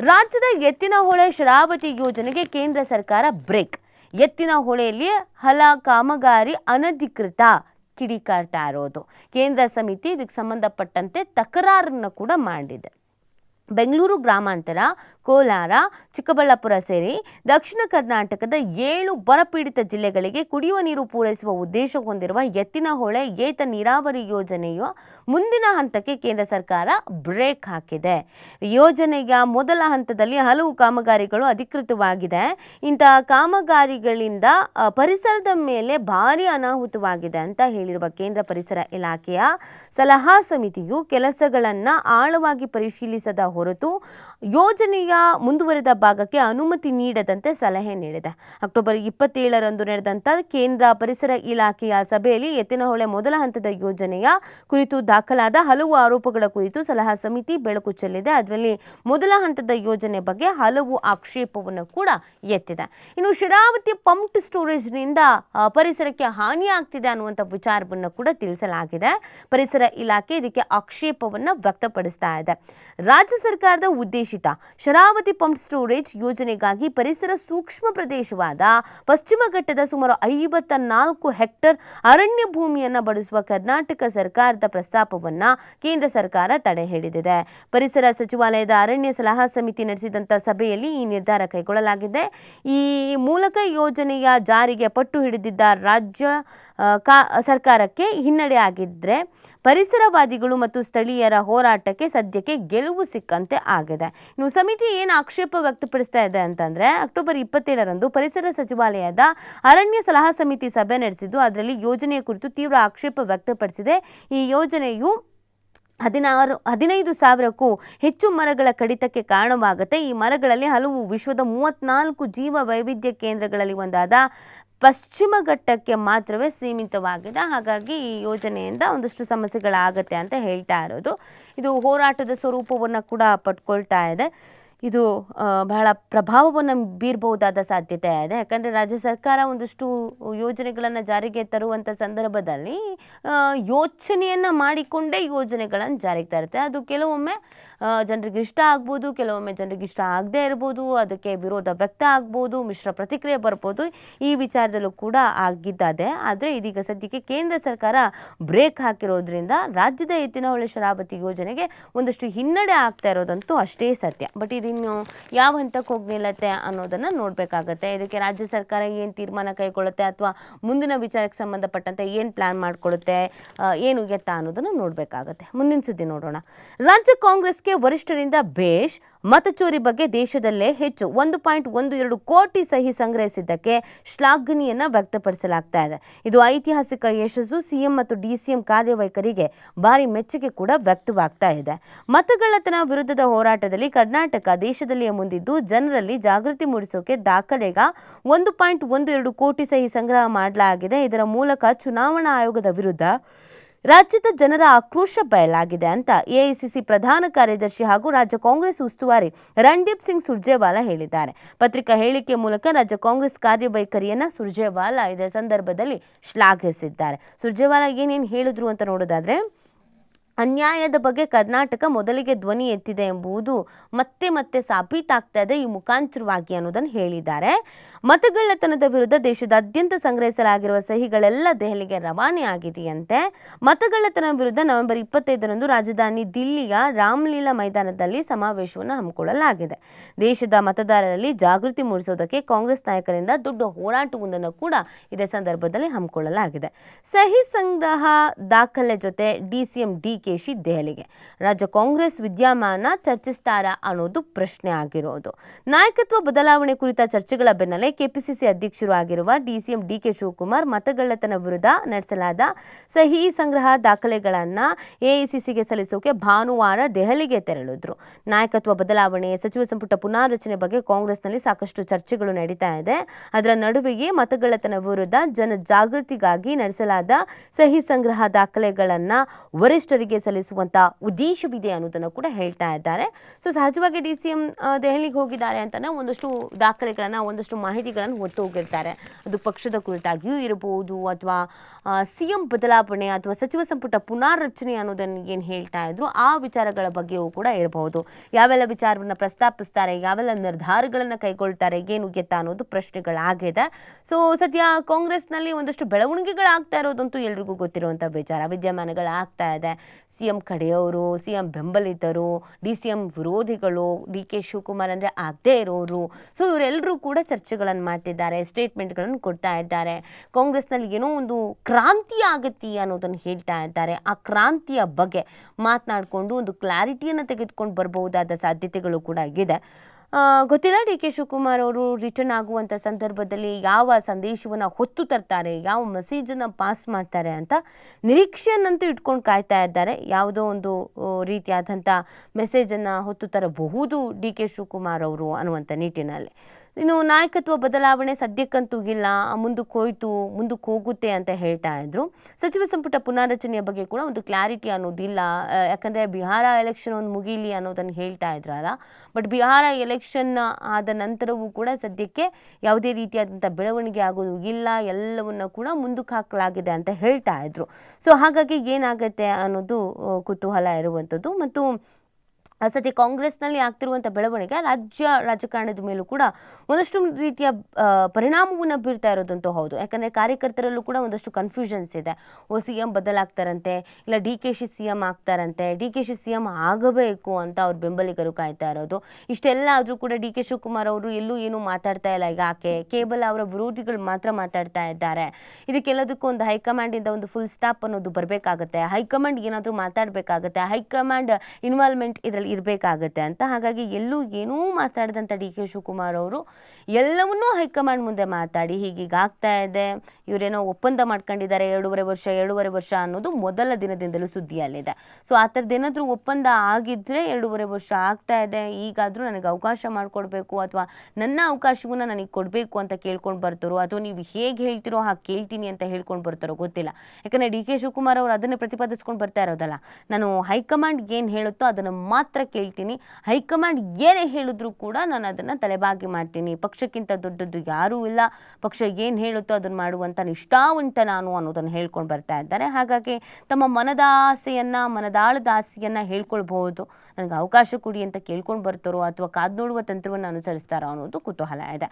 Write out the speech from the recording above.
ರಾಜ್ಯದ ಎತ್ತಿನಹೊಳೆ ಶರಾವತಿ ಯೋಜನೆಗೆ ಕೇಂದ್ರ ಸರ್ಕಾರ ಬ್ರೇಕ್. ಎತ್ತಿನಹೊಳೆಯಲ್ಲಿ ಹಲ ಕಾಮಗಾರಿ ಅನಧಿಕೃತ ಕಿಡಿಕಾರ್ತಾ ಇರೋದು. ಕೇಂದ್ರ ಸಮಿತಿ ಇದಕ್ಕೆ ಸಂಬಂಧಪಟ್ಟಂತೆ ತಕರಾರನ್ನು ಕೂಡ ಮಾಡಿದೆ. ಬೆಂಗಳೂರು ಗ್ರಾಮಾಂತರ, ಕೋಲಾರ, ಚಿಕ್ಕಬಳ್ಳಾಪುರ ಸೇರಿ ದಕ್ಷಿಣ ಕರ್ನಾಟಕದ ಏಳು ಬರಪೀಡಿತ ಜಿಲ್ಲೆಗಳಿಗೆ ಕುಡಿಯುವ ನೀರು ಪೂರೈಸುವ ಉದ್ದೇಶ ಹೊಂದಿರುವ ಎತ್ತಿನಹೊಳೆ ಏತ ನೀರಾವರಿ ಯೋಜನೆಯ ಮುಂದಿನ ಹಂತಕ್ಕೆ ಕೇಂದ್ರ ಸರ್ಕಾರ ಬ್ರೇಕ್ ಹಾಕಿದೆ. ಯೋಜನೆಯ ಮೊದಲ ಹಂತದಲ್ಲಿ ಹಲವು ಕಾಮಗಾರಿಗಳು ಅಧಿಕೃತವಾಗಿದೆ. ಇಂತಹ ಕಾಮಗಾರಿಗಳಿಂದ ಪರಿಸರದ ಮೇಲೆ ಭಾರಿ ಅನಾಹುತವಾಗಿದೆ ಅಂತ ಹೇಳಿರುವ ಕೇಂದ್ರ ಪರಿಸರ ಇಲಾಖೆಯ ಸಲಹಾ ಸಮಿತಿಯು ಕೆಲಸಗಳನ್ನು ಆಳವಾಗಿ ಪರಿಶೀಲಿಸದ ಹೊರತು ಯೋಜನೆಯ ಮುಂದುವರೆದ ಭಾಗಕ್ಕೆ ಅನುಮತಿ ನೀಡದಂತೆ ಸಲಹೆ ನೀಡಿದೆ. ಅಕ್ಟೋಬರ್ ಇಪ್ಪತ್ತೇಳರಂದು ನಡೆದಂಥ ಕೇಂದ್ರ ಪರಿಸರ ಇಲಾಖೆಯ ಸಭೆಯಲ್ಲಿ ಎತ್ತಿನಹೊಳೆ ಮೊದಲ ಹಂತದ ಯೋಜನೆಯ ಕುರಿತು ದಾಖಲಾದ ಹಲವು ಆರೋಪಗಳ ಕುರಿತು ಸಲಹಾ ಸಮಿತಿ ಬೆಳಕು ಚೆಲ್ಲಿದೆ. ಅದರಲ್ಲಿ ಮೊದಲ ಹಂತದ ಯೋಜನೆ ಬಗ್ಗೆ ಹಲವು ಆಕ್ಷೇಪವನ್ನು ಕೂಡ ಎತ್ತಿದೆ. ಇನ್ನು ಶರಾವತಿ ಪಂಪ್ ಸ್ಟೋರೇಜ್ನಿಂದ ನಿಂದ ಪರಿಸರಕ್ಕೆ ಹಾನಿಯಾಗ್ತಿದೆ ಅನ್ನುವಂಥ ವಿಚಾರವನ್ನು ಕೂಡ ತಿಳಿಸಲಾಗಿದೆ. ಪರಿಸರ ಇಲಾಖೆ ಇದಕ್ಕೆ ಆಕ್ಷೇಪವನ್ನು ವ್ಯಕ್ತಪಡಿಸ್ತಾ ಇದೆ. ರಾಜ್ಯ ಸರ್ಕಾರದ ಉದ್ದೇಶಿತ ಶರಾವತಿ ಪಂಪ್ ಸ್ಟೋರೇಜ್ ಯೋಜನೆಗಾಗಿ ಪರಿಸರ ಸೂಕ್ಷ್ಮ ಪ್ರದೇಶವಾದ ಪಶ್ಚಿಮ ಘಟ್ಟದ ಸುಮಾರು ಐವತ್ತ ನಾಲ್ಕು ಹೆಕ್ಟರ್ ಅರಣ್ಯ ಭೂಮಿಯನ್ನು ಬಳಸುವ ಕರ್ನಾಟಕ ಸರ್ಕಾರದ ಪ್ರಸ್ತಾಪವನ್ನ ಕೇಂದ್ರ ಸರ್ಕಾರ ತಡೆ ಹಿಡಿದಿದೆ ಪರಿಸರ ಸಚಿವಾಲಯದ ಅರಣ್ಯ ಸಲಹಾ ಸಮಿತಿ ನಡೆಸಿದಂಥ ಸಭೆಯಲ್ಲಿ ಈ ನಿರ್ಧಾರ ಕೈಗೊಳ್ಳಲಾಗಿದೆ. ಈ ಮೂಲಕ ಯೋಜನೆಯ ಜಾರಿಗೆ ಪಟ್ಟು ಹಿಡಿದಿದ್ದ ರಾಜ್ಯ ಕಾ, ಸರ್ಕಾರಕ್ಕೆ ಹಿನ್ನಡೆ ಆಗಿದ್ರೆ ಪರಿಸರವಾದಿಗಳು ಮತ್ತು ಸ್ಥಳೀಯರ ಹೋರಾಟಕ್ಕೆ ಸದ್ಯಕ್ಕೆ ಗೆಲುವು ಸಿಕ್ಕಂತೆ ಆಗಿದೆ. ಇನ್ನು ಸಮಿತಿ ಏನು ಆಕ್ಷೇಪ ವ್ಯಕ್ತಪಡಿಸ್ತಾ ಇದೆ ಅಂತಂದ್ರೆ, ಅಕ್ಟೋಬರ್ ಇಪ್ಪತ್ತೇಳರಂದು ಪರಿಸರ ಸಚಿವಾಲಯದ ಅರಣ್ಯ ಸಲಹಾ ಸಮಿತಿ ಸಭೆ ನಡೆಸಿದ್ದು, ಅದರಲ್ಲಿ ಯೋಜನೆಯ ಕುರಿತು ತೀವ್ರ ಆಕ್ಷೇಪ ವ್ಯಕ್ತಪಡಿಸಿದೆ. ಈ ಯೋಜನೆಯು ಹದಿನಾರು, ಹದಿನೈದು ಸಾವಿರಕ್ಕೂ ಹೆಚ್ಚು ಮರಗಳ ಕಡಿತಕ್ಕೆ ಕಾರಣವಾಗುತ್ತೆ. ಈ ಮರಗಳಲ್ಲಿ ಹಲವು ವಿಶ್ವದ ಮೂವತ್ನಾಲ್ಕು ಜೀವ ವೈವಿಧ್ಯ ಕೇಂದ್ರಗಳಲ್ಲಿ ಒಂದಾದ ಪಶ್ಚಿಮ ಘಟ್ಟಕ್ಕೆ ಮಾತ್ರವೇ ಸೀಮಿತವಾಗಿದೆ. ಹಾಗಾಗಿ ಈ ಯೋಜನೆಯಿಂದ ಒಂದಷ್ಟು ಸಮಸ್ಯೆಗಳಾಗತ್ತೆ ಅಂತ ಹೇಳ್ತಾ ಇರೋದು. ಇದು ಹೋರಾಟದ ಸ್ವರೂಪವನ್ನು ಕೂಡ ಪಟ್ಕೊಳ್ತಾ ಇದೆ. ಇದು ಬಹಳ ಪ್ರಭಾವವನ್ನು ಬೀರಬಹುದಾದ ಸಾಧ್ಯತೆ ಇದೆ. ಯಾಕಂದರೆ ರಾಜ್ಯ ಸರ್ಕಾರ ಒಂದಷ್ಟು ಯೋಜನೆಗಳನ್ನು ಜಾರಿಗೆ ತರುವಂಥ ಸಂದರ್ಭದಲ್ಲಿ ಯೋಚನೆಯನ್ನು ಮಾಡಿಕೊಂಡೇ ಯೋಜನೆಗಳನ್ನು ಜಾರಿಗೆ ತರುತ್ತೆ. ಅದು ಕೆಲವೊಮ್ಮೆ ಜನರಿಗೆ ಇಷ್ಟ ಆಗ್ಬೋದು, ಕೆಲವೊಮ್ಮೆ ಜನರಿಗೆ ಇಷ್ಟ ಆಗದೇ ಇರ್ಬೋದು, ಅದಕ್ಕೆ ವಿರೋಧ ವ್ಯಕ್ತ ಆಗ್ಬೋದು, ಮಿಶ್ರ ಪ್ರತಿಕ್ರಿಯೆ ಬರ್ಬೋದು, ಈ ವಿಚಾರದಲ್ಲೂ ಕೂಡ ಆಗಿದ್ದಾದೆ. ಆದರೆ ಇದೀಗ ಸದ್ಯಕ್ಕೆ ಕೇಂದ್ರ ಸರ್ಕಾರ ಬ್ರೇಕ್ ಹಾಕಿರೋದ್ರಿಂದ ರಾಜ್ಯದ ಎತ್ತಿನಹೊಳೆ ಶರಾವತಿ ಯೋಜನೆಗೆ ಒಂದಷ್ಟು ಹಿನ್ನಡೆ ಆಗ್ತಾ ಇರೋದಂತೂ ಅಷ್ಟೇ ಸತ್ಯ. ಬಟ್ ಇದಿನ್ನು ಯಾವ ಹಂತಕ್ಕೆ ಹೋಗಿ ನಿಲ್ಲತ್ತೆ ಅನ್ನೋದನ್ನು ನೋಡಬೇಕಾಗತ್ತೆ. ಇದಕ್ಕೆ ರಾಜ್ಯ ಸರ್ಕಾರ ಏನು ತೀರ್ಮಾನ ಕೈಗೊಳ್ಳುತ್ತೆ ಅಥವಾ ಮುಂದಿನ ವಿಚಾರಕ್ಕೆ ಸಂಬಂಧಪಟ್ಟಂತೆ ಏನು ಪ್ಲಾನ್ ಮಾಡಿಕೊಳ್ಳುತ್ತೆ ಏನು ಎತ್ತ ಅನ್ನೋದನ್ನು ನೋಡಬೇಕಾಗತ್ತೆ. ಮುಂದಿನ ಸುದ್ದಿ ನೋಡೋಣ. ರಾಜ್ಯ ಕಾಂಗ್ರೆಸ್ಗೆ ವರಿಷ್ಠರಿಂದ ಬೇಷ್ ಮತಚೋರಿ ಬಗ್ಗೆ ದೇಶದಲ್ಲೇ ಹೆಚ್ಚು ಒಂದು ಪಾಯಿಂಟ್ ಒಂದು ಎರಡು ಕೋಟಿ ಸಹಿ ಸಂಗ್ರಹಿಸಿದ್ದಕ್ಕೆ ಶ್ಲಾಘನೆಯನ್ನು ವ್ಯಕ್ತಪಡಿಸಲಾಗ್ತಾ ಇದೆ. ಇದು ಐತಿಹಾಸಿಕ ಯಶಸ್ಸು ಸಿಎಂ ಮತ್ತು ಡಿಸಿಎಂ ಕಾರ್ಯವೈಖರಿಗೆ ಭಾರಿ ಮೆಚ್ಚುಗೆ ಕೂಡ ವ್ಯಕ್ತವಾಗ್ತಾ ಇದೆ. ಮತಗಳ್ಳತನ ವಿರುದ್ಧದ ಹೋರಾಟದಲ್ಲಿ ಕರ್ನಾಟಕ ದೇಶದಲ್ಲಿಯೇ ಮುಂದಿದ್ದು ಜನರಲ್ಲಿ ಜಾಗೃತಿ ಮೂಡಿಸೋಕೆ ದಾಖಲೆಗ ಒಂದು ಪಾಯಿಂಟ್ ಒಂದು ಎರಡು ಕೋಟಿ ಸಹಿ ಸಂಗ್ರಹ ಮಾಡಲಾಗಿದೆ. ಇದರ ಮೂಲಕ ಚುನಾವಣಾ ಆಯೋಗದ ವಿರುದ್ಧ ರಾಜ್ಯದ ಜನರ ಆಕ್ರೋಶ ಬಯಲಾಗಿದೆ ಅಂತ ಎಐಸಿಸಿ ಪ್ರಧಾನ ಕಾರ್ಯದರ್ಶಿ ಹಾಗೂ ರಾಜ್ಯ ಕಾಂಗ್ರೆಸ್ ಉಸ್ತುವಾರಿ ರಣದೀಪ್ ಸಿಂಗ್ ಸುರ್ಜೇವಾಲಾ ಹೇಳಿದ್ದಾರೆ. ಪತ್ರಿಕಾ ಹೇಳಿಕೆ ಮೂಲಕ ರಾಜ್ಯ ಕಾಂಗ್ರೆಸ್ ಕಾರ್ಯವೈಖರಿಯನ್ನ ಸುರ್ಜೇವಾಲಾ ಇದೇ ಸಂದರ್ಭದಲ್ಲಿ ಶ್ಲಾಘಿಸಿದ್ದಾರೆ. ಸುರ್ಜೇವಾಲಾ ಏನೇನು ಹೇಳಿದ್ರು ಅಂತ ನೋಡೋದಾದ್ರೆ ಅನ್ಯಾಯದ ಬಗ್ಗೆ ಕರ್ನಾಟಕ ಮೊದಲಿಗೆ ಧ್ವನಿ ಎತ್ತಿದೆ ಎಂಬುದು ಮತ್ತೆ ಮತ್ತೆ ಸಾಬೀತಾಗ್ತಾ ಇದೆ ಈ ಮುಖಾಂತರವಾಗಿ ಅನ್ನೋದನ್ನು ಹೇಳಿದ್ದಾರೆ. ಮತಗಳ್ಳತನದ ವಿರುದ್ಧ ದೇಶದಾದ್ಯಂತ ಸಂಗ್ರಹಿಸಲಾಗಿರುವ ಸಹಿಗಳೆಲ್ಲ ದೆಹಲಿಗೆ ರವಾನೆ ಆಗಿದೆಯಂತೆ. ಮತಗಳ್ಳತನ ವಿರುದ್ಧ ನವೆಂಬರ್ ಇಪ್ಪತ್ತೈದರಂದು ರಾಜಧಾನಿ ದಿಲ್ಲಿಯ ರಾಮ್ಲೀಲಾ ಮೈದಾನದಲ್ಲಿ ಸಮಾವೇಶವನ್ನು ಹಮ್ಮಿಕೊಳ್ಳಲಾಗಿದೆ. ದೇಶದ ಮತದಾರರಲ್ಲಿ ಜಾಗೃತಿ ಮೂಡಿಸೋದಕ್ಕೆ ಕಾಂಗ್ರೆಸ್ ನಾಯಕರಿಂದ ದೊಡ್ಡ ಹೋರಾಟವೊಂದನ್ನು ಕೂಡ ಇದೇ ಸಂದರ್ಭದಲ್ಲಿ ಹಮ್ಮಿಕೊಳ್ಳಲಾಗಿದೆ. ಸಹಿ ಸಂಗ್ರಹ ದಾಖಲೆ ಜೊತೆ ಡಿಸಿಎಂ ಡಿಕೆಶಿ ದೆಹಲಿಗೆ. ರಾಜ್ಯ ಕಾಂಗ್ರೆಸ್ ವಿದ್ಯಮಾನ ಚರ್ಚಿಸ್ತಾರಾ ಅನ್ನೋದು ಪ್ರಶ್ನೆ ಆಗಿರೋದು. ನಾಯಕತ್ವ ಬದಲಾವಣೆ ಕುರಿತ ಚರ್ಚೆಗಳ ಬೆನ್ನಲ್ಲೇ ಕೆಪಿಸಿಸಿ ಅಧ್ಯಕ್ಷರು ಆಗಿರುವ ಡಿಸಿಎಂ ಡಿಕೆ ಶಿವಕುಮಾರ್ ಮತಗಳ್ಳತನ ವಿರುದ್ಧ ನಡೆಸಲಾದ ಸಹಿ ಸಂಗ್ರಹ ದಾಖಲೆಗಳನ್ನ ಎಐಸಿಸಿಗೆ ಸಲ್ಲಿಸೋಕೆ ಭಾನುವಾರ ದೆಹಲಿಗೆ ತೆರಳಿದ್ರು. ನಾಯಕತ್ವ ಬದಲಾವಣೆ, ಸಚಿವ ಸಂಪುಟ ಪುನಾರಚನೆ ಬಗ್ಗೆ ಕಾಂಗ್ರೆಸ್ನಲ್ಲಿ ಸಾಕಷ್ಟು ಚರ್ಚೆಗಳು ನಡೀತಾ ಇದೆ. ಅದರ ನಡುವೆಯೇ ಮತಗಳ್ಳತನ ವಿರುದ್ಧ ಜನ ಜಾಗೃತಿಗಾಗಿ ನಡೆಸಲಾದ ಸಹಿ ಸಂಗ್ರಹ ದಾಖಲೆಗಳನ್ನ ವರಿಷ್ಠರಿಗೆ ತೆರಿಗೆ ಸಲ್ಲಿಸುವಂತ ಉದ್ದೇಶವಿದೆ ಅನ್ನೋದನ್ನು ಕೂಡ ಹೇಳ್ತಾ ಇದ್ದಾರೆ. ಸೊ ಸಹಜವಾಗಿ ಡಿ ಸಿ ಎಂ ದೆಹಲಿಗೆ ಹೋಗಿದ್ದಾರೆ ಅಂತಲೇ ಒಂದಷ್ಟು ದಾಖಲೆಗಳನ್ನು, ಒಂದಷ್ಟು ಮಾಹಿತಿಗಳನ್ನು ಹೊತ್ತು ಹೋಗಿರ್ತಾರೆ. ಅದು ಪಕ್ಷದ ಕುರಿತಾಗಿಯೂ ಇರಬಹುದು ಅಥವಾ ಸಿ ಎಂ ಬದಲಾವಣೆ ಅಥವಾ ಸಚಿವ ಸಂಪುಟ ಪುನಾರಚನೆ ಅನ್ನೋದನ್ನು ಏನು ಹೇಳ್ತಾ ಇದ್ರು, ಆ ವಿಚಾರಗಳ ಬಗ್ಗೆಯೂ ಕೂಡ ಇರಬಹುದು. ಯಾವೆಲ್ಲ ವಿಚಾರವನ್ನು ಪ್ರಸ್ತಾಪಿಸ್ತಾರೆ, ಯಾವೆಲ್ಲ ನಿರ್ಧಾರಗಳನ್ನು ಕೈಗೊಳ್ತಾರೆ, ಏನು ಗೆತ್ತ ಅನ್ನೋದು ಪ್ರಶ್ನೆಗಳಾಗಿದೆ. ಸೊ ಸದ್ಯ ಕಾಂಗ್ರೆಸ್ನಲ್ಲಿ ಒಂದಷ್ಟು ಬೆಳವಣಿಗೆಗಳಾಗ್ತಾ ಇರೋದಂತೂ ಎಲ್ರಿಗೂ ಗೊತ್ತಿರುವಂಥ ವಿಚಾರ. ವಿದ್ಯಮಾನಗಳಾಗ್ತಾ ಇದೆ. ಸಿ ಎಂ ಕಡೆಯವರು ಸಿ ಎಂ ಬೆಂಬಲಿತರು, ಡಿ ಸಿ ಎಂ ವಿರೋಧಿಗಳು, ಡಿ ಕೆ ಶಿವಕುಮಾರ್ ಅಂದರೆ ಆಗದೇ ಇರೋರು. ಸೊ ಇವರೆಲ್ಲರೂ ಕೂಡ ಚರ್ಚೆಗಳನ್ನು ಮಾಡ್ತಿದ್ದಾರೆ ಸ್ಟೇಟ್ಮೆಂಟ್ಗಳನ್ನು ಕೊಡ್ತಾ ಇದ್ದಾರೆ. ಕಾಂಗ್ರೆಸ್ನಲ್ಲಿ ಏನೋ ಒಂದು ಕ್ರಾಂತಿ ಆಗತ್ತಿ ಅನ್ನೋದನ್ನು ಹೇಳ್ತಾ ಇದ್ದಾರೆ. ಆ ಕ್ರಾಂತಿಯ ಬಗ್ಗೆ ಮಾತನಾಡಿಕೊಂಡು ಒಂದು ಕ್ಲಾರಿಟಿಯನ್ನು ತೆಗೆದುಕೊಂಡು ಬರಬಹುದಾದ ಸಾಧ್ಯತೆಗಳು ಕೂಡ ಇದೆ ಗೊತ್ತಿಲ್ಲ ಡಿ ಕೆ ಶಿವಕುಮಾರ್ ಅವರು ರಿಟರ್ನ್ ಆಗುವಂಥ ಸಂದರ್ಭದಲ್ಲಿ ಯಾವ ಸಂದೇಶವನ್ನು ಹೊತ್ತು ತರ್ತಾರೆ, ಯಾವ ಮೆಸೇಜನ್ನು ಪಾಸ್ ಮಾಡ್ತಾರೆ ಅಂತ ನಿರೀಕ್ಷೆಯನ್ನಂತೂ ಇಟ್ಕೊಂಡು ಕಾಯ್ತಾ ಇದ್ದಾರೆ. ಯಾವುದೋ ಒಂದು ರೀತಿಯಾದಂಥ ಮೆಸೇಜನ್ನು ಹೊತ್ತು ತರಬಹುದು ಡಿ ಕೆ ಶಿವಕುಮಾರ್ ಅವರು ಅನ್ನುವಂಥ ನಿಟ್ಟಿನಲ್ಲಿ. ಇನ್ನು ನಾಯಕತ್ವ ಬದಲಾವಣೆ ಸದ್ಯಕ್ಕಂತೂ ಇಲ್ಲ ಮುಂದಕ್ಕೆ ಮುಂದಕ್ಕೆ ಹೋಗುತ್ತೆ ಅಂತ ಹೇಳ್ತಾ ಇದ್ರು. ಸಚಿವ ಸಂಪುಟ ಪುನಾರಚನೆಯ ಬಗ್ಗೆ ಕೂಡ ಒಂದು ಕ್ಲಾರಿಟಿ ಅನ್ನೋದಿಲ್ಲ. ಯಾಕಂದರೆ ಯಾಕಂದ್ರೆ ಬಿಹಾರ ಎಲೆಕ್ಷನ್ ಒಂದು ಮುಗೀಲಿ ಅನ್ನೋದನ್ನು ಹೇಳ್ತಾ ಇದ್ರಲ್ಲ. ಬಟ್ ಬಿಹಾರ ಎಲೆಕ್ಷನ್ ಆದ ನಂತರವೂ ಕೂಡ ಸದ್ಯಕ್ಕೆ ಯಾವುದೇ ರೀತಿಯಾದಂಥ ಬೆಳವಣಿಗೆ ಆಗೋದು ಇಲ್ಲ, ಎಲ್ಲವನ್ನ ಕೂಡ ಮುಂದಕ್ಕೆ ಹಾಕಲಾಗಿದೆ ಅಂತ ಹೇಳ್ತಾ ಇದ್ರು. ಸೊ ಹಾಗಾಗಿ ಏನಾಗುತ್ತೆ ಅನ್ನೋದು ಕುತೂಹಲ ಇರುವಂಥದ್ದು. ಮತ್ತು ಸದ್ಯ ಕಾಂಗ್ರೆಸ್ನಲ್ಲಿ ಆಗ್ತಿರುವಂಥ ಬೆಳವಣಿಗೆ ರಾಜ್ಯ ರಾಜಕಾರಣದ ಮೇಲೂ ಕೂಡ ಒಂದಷ್ಟು ರೀತಿಯ ಪರಿಣಾಮವನ್ನು ಬೀರ್ತಾ ಇರೋದಂತೂ ಹೌದು. ಯಾಕಂದರೆ ಕಾರ್ಯಕರ್ತರಲ್ಲೂ ಕೂಡ ಒಂದಷ್ಟು ಕನ್ಫ್ಯೂಷನ್ಸ್ ಇದೆ. ಓ ಸಿ ಎಂ ಬದಲಾಗ್ತಾರಂತೆ, ಇಲ್ಲ ಡಿ ಕೆ ಶಿ ಸಿ ಎಂ ಆಗ್ತಾರಂತೆ, ಡಿ ಕೆ ಶಿ ಸಿ ಎಂ ಆಗಬೇಕು ಅಂತ ಅವ್ರ ಬೆಂಬಲಿಗರು ಕಾಯ್ತಾ ಇರೋದು. ಇಷ್ಟೆಲ್ಲ ಆದರೂ ಕೂಡ ಡಿ ಕೆ ಶಿವಕುಮಾರ್ ಅವರು ಎಲ್ಲೂ ಏನೂ ಮಾತಾಡ್ತಾ ಇಲ್ಲ. ಯಾಕೆ ಕೇವಲ ಅವರ ವಿರೋಧಿಗಳು ಮಾತ್ರ ಮಾತಾಡ್ತಾ ಇದ್ದಾರೆ. ಇದಕ್ಕೆಲ್ಲದಕ್ಕೂ ಒಂದು ಹೈಕಮಾಂಡಿಂದ ಒಂದು ಫುಲ್ ಸ್ಟಾಪ್ ಅನ್ನೋದು ಬರಬೇಕಾಗತ್ತೆ. ಹೈಕಮಾಂಡ್ ಏನಾದರೂ ಮಾತಾಡಬೇಕಾಗತ್ತೆ. ಹೈಕಮಾಂಡ್ ಇನ್ವಾಲ್ವ್ಮೆಂಟ್ ಇದರಲ್ಲಿ ಇರಬೇಕಾಗತ್ತೆ ಅಂತ. ಹಾಗಾಗಿ ಎಲ್ಲೂ ಏನೂ ಮಾತಾಡದಂಥ ಡಿ ಕೆ ಶಿವಕುಮಾರ್ ಅವರು ಎಲ್ಲವನ್ನೂ ಹೈಕಮಾಂಡ್ ಮುಂದೆ ಮಾತಾಡಿ ಹೀಗೀಗ ಆಗ್ತಾ ಇದೆ. ಇವರೇನೋ ಒಪ್ಪಂದ ಮಾಡ್ಕೊಂಡಿದ್ದಾರೆ ಎರಡೂವರೆ ವರ್ಷ ಎರಡೂವರೆ ವರ್ಷ ಅನ್ನೋದು ಮೊದಲ ದಿನದಿಂದಲೂ ಸುದ್ದಿಯಲ್ಲಿದೆ. ಸೊ ಆ ಥರದ್ದು ಏನಾದರೂ ಒಪ್ಪಂದ ಆಗಿದ್ದರೆ ಎರಡೂವರೆ ವರ್ಷ ಆಗ್ತಾ ಇದೆ. ಈಗಾದರೂ ನನಗೆ ಅವಕಾಶ ಮಾಡಿಕೊಡ್ಬೇಕು ಅಥವಾ ನನ್ನ ಅವಕಾಶವನ್ನು ನನಗೆ ಕೊಡಬೇಕು ಅಂತ ಕೇಳ್ಕೊಂಡು ಬರ್ತಾರೋ ಅಥವಾ ನೀವು ಹೇಗೆ ಹೇಳ್ತಿರೋ ಹಾಗೆ ಕೇಳ್ತೀನಿ ಅಂತ ಹೇಳ್ಕೊಂಡು ಬರ್ತಾರೋ ಗೊತ್ತಿಲ್ಲ. ಯಾಕಂದರೆ ಡಿ ಕೆ ಶಿವಕುಮಾರ್ ಅವರು ಅದನ್ನೇ ಪ್ರತಿಪಾದಿಸ್ಕೊಂಡು ಬರ್ತಾ ಇರೋದಲ್ಲ. ನಾನು ಹೈಕಮಾಂಡ್ ಏನು ಹೇಳುತ್ತೋ ಅದನ್ನು ಮಾತ್ರ ಕೇಳ್ತೀನಿ. ಹೈಕಮಾಂಡ್ ಏನೇ ಹೇಳಿದ್ರು ಕೂಡ ನಾನು ಅದನ್ನು ತಲೆಬಾಗಿ ಮಾಡ್ತೀನಿ. ಪಕ್ಷಕ್ಕಿಂತ ದೊಡ್ಡದ್ದು ಯಾರೂ ಇಲ್ಲ. ಪಕ್ಷ ಏನು ಹೇಳುತ್ತೋ ಅದನ್ನು ಮಾಡುವಂಥ ನಿಷ್ಠಾವಂತ ನಾನು ಅನ್ನೋದನ್ನು ಹೇಳ್ಕೊಂಡು ಬರ್ತಾ ಇದ್ದಾರೆ. ಹಾಗಾಗಿ ತಮ್ಮ ಮನದ ಆಸೆಯನ್ನು ಮನದಾಳದ ಆಸೆಯನ್ನು ಹೇಳ್ಕೊಳ್ಬಹುದು. ನನಗೆ ಅವಕಾಶ ಕೊಡಿ ಅಂತ ಕೇಳ್ಕೊಂಡು ಬರ್ತಾರೋ ಅಥವಾ ಕಾದು ನೋಡುವ ತಂತ್ರವನ್ನು ಅನುಸರಿಸ್ತಾರೋ ಅನ್ನೋದು ಕುತೂಹಲ ಇದೆ.